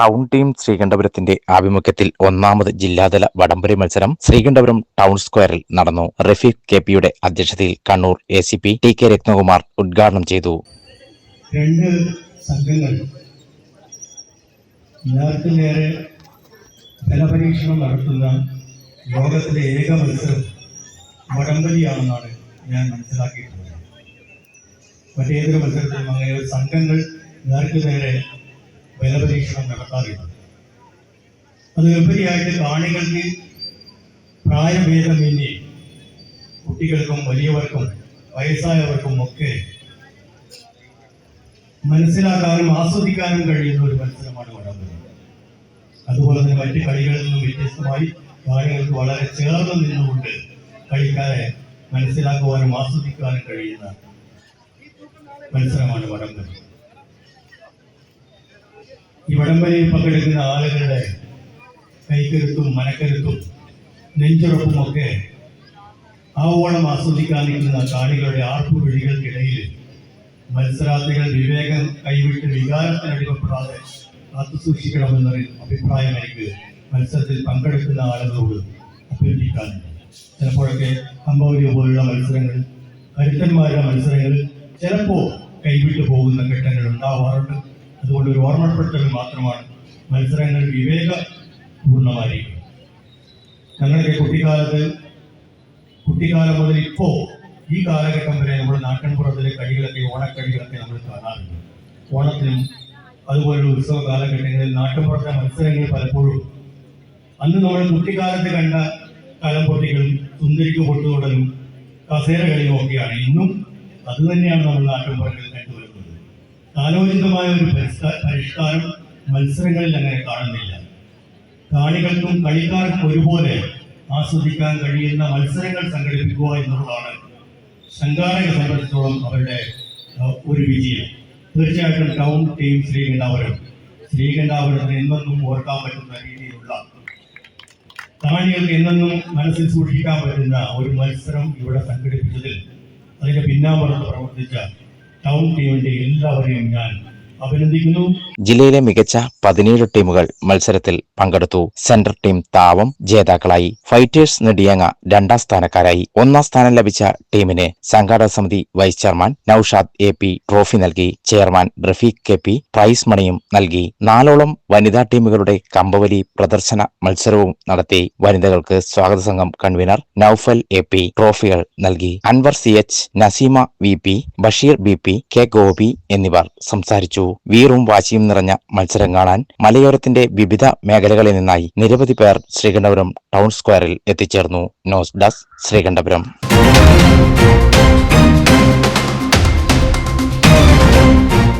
Town team ശ്രീകണ്ഠപുരത്തിന്റെ ആഭിമുഖ്യത്തിൽ ഒന്നാമത് ജില്ലാതല വടംവലി മത്സരം ശ്രീകണ്ഠപുരം ടൗൺ സ്ക്വയറിൽ നടന്നു. റഫീഖ് കെ പിയുടെ അധ്യക്ഷതയിൽ Kannur A C P T K Ratnakumar ഉദ്ഘാടനം ചെയ്തു. രണ്ട് സംഘങ്ങൾ നേർക്ക് നേരെ ബലപരീക്ഷണം നടത്തുന്ന ലോകത്തിലെ ഏക മത്സരം വടംവലിയാണെന്നാണ് ഞാൻ മനസ്സിലാക്കിയിട്ടുള്ളത്. മറ്റേതൊരു മത്സരത്തിലും അങ്ങനെ സംഘങ്ങൾ നേർക്ക് നേരെ ബലപരീക്ഷണം നടത്താറില്ല അതിലുപരിയായിട്ട് കാണികൾക്ക് പ്രായഭേദമന്യേ കുട്ടികൾക്കും വലിയവർക്കും വയസ്സായവർക്കും ഒക്കെ മനസ്സിലാക്കാനും ആസ്വദിക്കാനും കഴിയുന്ന ഒരു മത്സരമാണ് വടംവലി. അതുപോലെ തന്നെ മറ്റ് കളികളിൽ നിന്നും വ്യത്യസ്തമായി കാണികൾക്ക് വളരെ ചേർന്ന് നിന്നുകൊണ്ട് കളിക്കാരെ മനസ്സിലാക്കുവാനും ആസ്വദിക്കാനും കഴിയുന്ന മത്സരമാണ് വടംവലി. ഈ വടംവലിയിൽ പങ്കെടുക്കുന്ന ആളുകളുടെ കൈക്കരുത്തും മനക്കരുത്തും നെഞ്ചുറപ്പും ഒക്കെ ആവോളം ആസ്വദിക്കാൻ നിൽക്കുന്ന കാണികളുടെ ആർപ്പുവിളികൾക്കിടയിൽ മത്സരാർത്ഥികൾ വിവേകം കൈവിട്ട് വികാരത്തിന് കാത്തുസൂക്ഷിക്കണമെന്ന അഭിപ്രായം എനിക്ക് മത്സരത്തിൽ പങ്കെടുക്കുന്ന ആളുകളോട് അഭ്യർത്ഥിക്കാനുണ്ട് ചിലപ്പോഴൊക്കെ അമ്പൗരി പോലുള്ള മത്സരങ്ങൾ കരുത്തന്മാരുടെ മത്സരങ്ങൾ ചിലപ്പോൾ കൈവിട്ടു പോകുന്ന ഘട്ടങ്ങൾ ഉണ്ടാവാറുണ്ട്. അതുകൊണ്ട് ഒരു ഓർമ്മപ്പെടുത്തൽ മാത്രമാണ് മത്സരങ്ങൾ വിവേകപൂർണമായിരിക്കും. ഞങ്ങളുടെ കുട്ടിക്കാലത്ത് കുട്ടിക്കാലം മുതൽ ഇപ്പോ ഈ കാലഘട്ടം വരെ നമ്മുടെ നാട്ടിൻപുറത്തിലെ കളികളൊക്കെ ഓണക്കളികളൊക്കെ നമ്മൾ കാണാറുണ്ട്. ഓണത്തിനും അതുപോലുള്ള ഉത്സവ കാലഘട്ടങ്ങളിൽ നാട്ടിൻപുറത്തെ മത്സരങ്ങൾ പലപ്പോഴും അന്ന് നമ്മൾ കുട്ടിക്കാലത്ത് കണ്ട കലംപൊട്ടികളും സുന്ദരിക്ക് പൊട്ടുതൊടലും കസേര കളിയും ഒക്കെയാണ് ഇന്നും അത് തന്നെയാണ് നമ്മൾ നാട്ടിൻപുറങ്ങളിൽ കാലോചിതമായ ഒരു പരിഷ്കാ- പരിഷ്കാരം മത്സരങ്ങളിൽ അങ്ങനെ കാണുന്നില്ല. കാണികൾക്കും കളിക്കാർക്കും ഒരുപോലെ ആസ്വദിക്കാൻ കഴിയുന്ന മത്സരങ്ങൾ സംഘടിപ്പിക്കുക എന്നുള്ളതാണ് സംഘാടകരെ സംബന്ധിച്ചിടത്തോളം അവരുടെ ഒരു വിജയം. തീർച്ചയായിട്ടും ടൗൺ ടീം ശ്രീകണ്ഠാപുരം ശ്രീകണ്ഠാപുരത്തിന് എന്നെന്നും ഓർക്കാൻ പറ്റുന്ന രീതിയിലുള്ള കാണികൾക്ക് എന്നെന്നും മനസ്സിൽ സൂക്ഷിക്കാൻ പറ്റുന്ന ഒരു മത്സരം ഇവിടെ സംഘടിപ്പിച്ചതിൽ അതിന്റെ പിന്നാമ്പുറത്ത് പ്രവർത്തിച്ച ടൗൺ ടീമിന്റെ എല്ലാവരെയും ഞാൻ അഭിനന്ദിക്കുന്നു. ജില്ലയിലെ മികച്ച പതിനേഴ് ടീമുകൾ മത്സരത്തിൽ പങ്കെടുത്തു. സെൻട്രൽ ടീം താവം ജേതാക്കളായി. ഫൈറ്റേഴ്സ് നെടിയങ്ങ രണ്ടാം സ്ഥാനക്കാരായി. ഒന്നാം സ്ഥാനം ലഭിച്ച ടീമിന് സംഘാടക സമിതി vice chairman Noushad A P trophy നൽകി. Chairman Rafeeq K P prize മണിയും നൽകി. നാലോളം വനിതാ ടീമുകളുടെ കമ്പവലി പ്രദർശന മത്സരവും നടത്തി. വനിതകൾക്ക് സ്വാഗത സംഘം കൺവീനർ നൌഫൽ എ പി ട്രോഫികൾ നൽകി. Anwar C H Naseema V P Basheer B P K Gopi എന്നിവർ സംസാരിച്ചു. വീറും വാശിയും നിറഞ്ഞ മത്സരം കാണാൻ മലയോരത്തിന്റെ വിവിധ മേഖലകളിൽ നിന്നായി നിരവധി പേർ ശ്രീകണ്ഠപുരം ടൗൺ സ്ക്വയറിൽ എത്തിച്ചേർന്നു. News desk Sreekandapuram.